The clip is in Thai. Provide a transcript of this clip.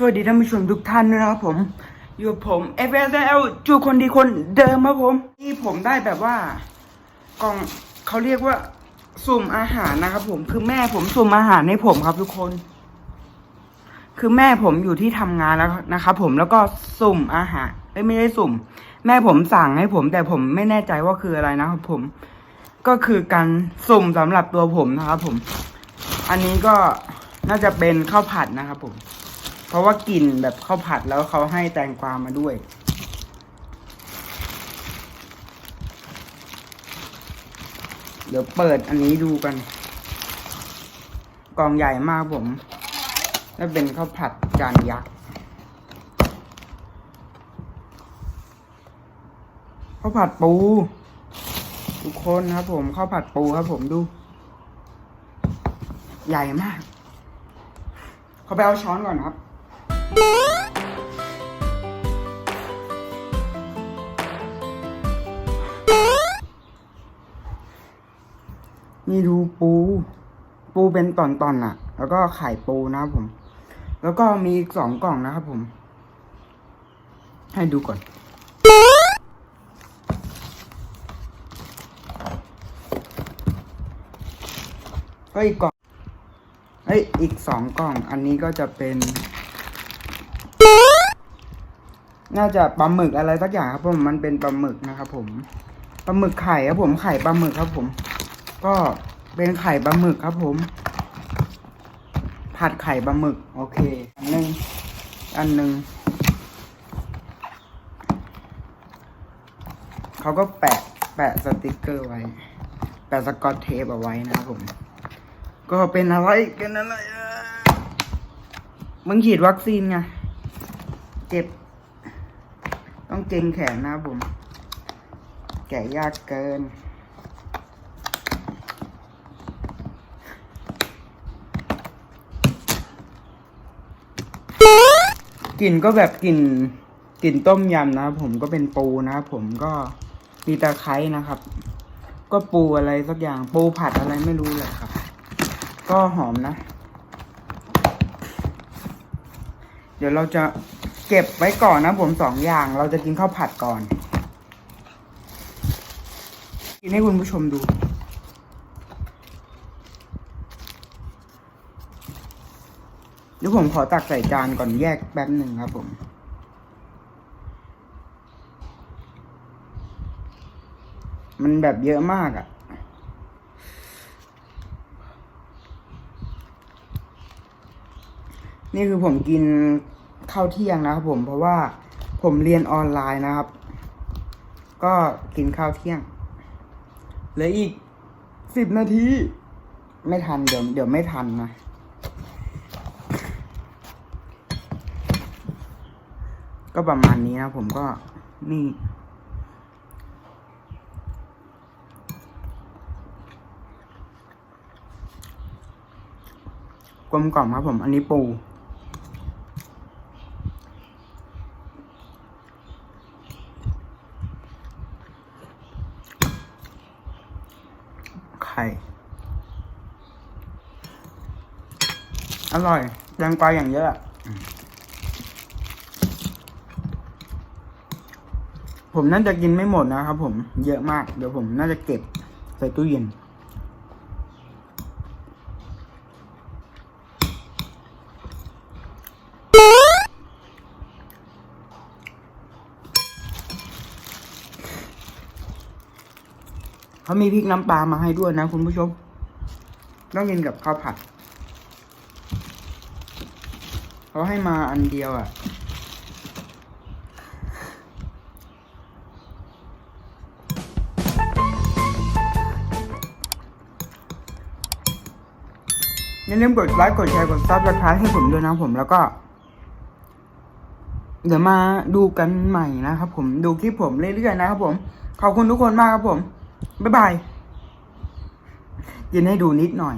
สวัสดีท่านผู้ชมทุกท่านนะครับผม อยู่ผม f s l จูคนดีคนเดิมครับผม ที่ผมได้แบบว่ากล่องเขาเรียกว่าสุ่มอาหารนะครับผมคือแม่ผมสุ่มอาหารให้ผมครับทุกคน คือแม่ผมอยู่ที่ทำงานแล้วนะครับผมแล้วก็สุ่มอาหารไม่ได้สุ่ม แม่ผมสั่งให้ผม แต่ผมไม่แน่ใจว่าคืออะไรนะครับผม ก็คือการสุ่มสำหรับตัวผมนะครับผม อันนี้ก็น่าจะเป็นข้าวผัดนะครับผม เพราะว่ากลิ่นแบบข้าวผัดแล้วเขาให้แตงกวามาด้วย เดี๋ยวเปิดอันนี้ดูกัน กองใหญ่มากผมแล้วเป็นข้าวผัดจานยักษ์ข้าวผัดปู ทุกคนครับผมข้าวผัดปูครับผมดู ใหญ่มาก เขาไปเอาช้อนก่อนครับ นี่ดูปู ปูเป็นตอนๆน่ะ แล้วก็ไข่ปูนะครับผม แล้วก็มีอีกสองกล่องนะครับผม ให้ดูก่อนเฮ้ยกล่องเฮ้ยอีกสองกล่อง อันนี้ก็จะเป็น น่าจะปลาหมึกอะไรสักอย่างครับผมมันเป็นปลาหมึกนะครับผมปลาหมึกไข่ครับผมไข่ปลาหมึกครับผม ก็เป็นไข่ปลาหมึกครับผม ผัดไข่ปลาหมึก โอเค อันหนึ่งอันหนึ่งเขาก็แปะแปะสติกเกอร์ไว้ แปะสกอตเทปเอาไว้นะครับผม ก็เป็นอะไรเป็นอะไรอะมึงฉีดวัคซีนไงเจ็บ ต้องเกรงแขนนะครับผม แกะยากเกิน กลิ่นก็แบบกลิ่นกลิ่นต้มยำนะครับผมก็เป็นปูนะครับผมก็มีตะไคร้นะครับ ก็ปูอะไรสักอย่างปูผัดอะไรไม่รู้เลยครับ ก็หอมนะ เดี๋ยวเราจะ เก็บไว้ก่อนนะผมสองอย่าง เราจะกินข้าวผัดก่อน กินให้คุณผู้ชมดู เดี๋ยวผมขอตักใส่จานก่อนแยกแป๊บหนึ่งครับผมมันแบบเยอะมากอะ่ะ นี่คือผมกิน ข้าวเที่ยงนะครับผมเพราะว่าผมเรียนออนไลน์นะครับ ก็กินข้าวเที่ยงเหลืออีกสิบนาที ไม่ทันเดี๋ยวเดี๋ยวไม่ทันนะก็ประมาณนี้นะผมก็นี่ กลมกล่อมครับผม อันนี้ปู ไข่อร่อยแตงไปอย่างเยอะผมน่าจะกินไม่หมดนะครับผมเยอะมาก เดี๋ยวผมน่าจะเก็บใส่ตู้เย็น เขามีพริกน้ำปลามาให้ด้วยนะคุณผู้ชม ต้องกินกับข้าวผัด เขาให้มาอันเดียวอะ่ะ อย่าลืมกดไลค์กดแชร์กดซับสไครต์ให้ผมด้วยนะผมแล้วก็เดี๋ยวมาดูกันใหม่นะครับผมดูคลิปผมเรื่อยๆนะครับผม ขอบคุณทุกคนมากครับผม บ๊ายบายยินให้ดูนิดหน่อย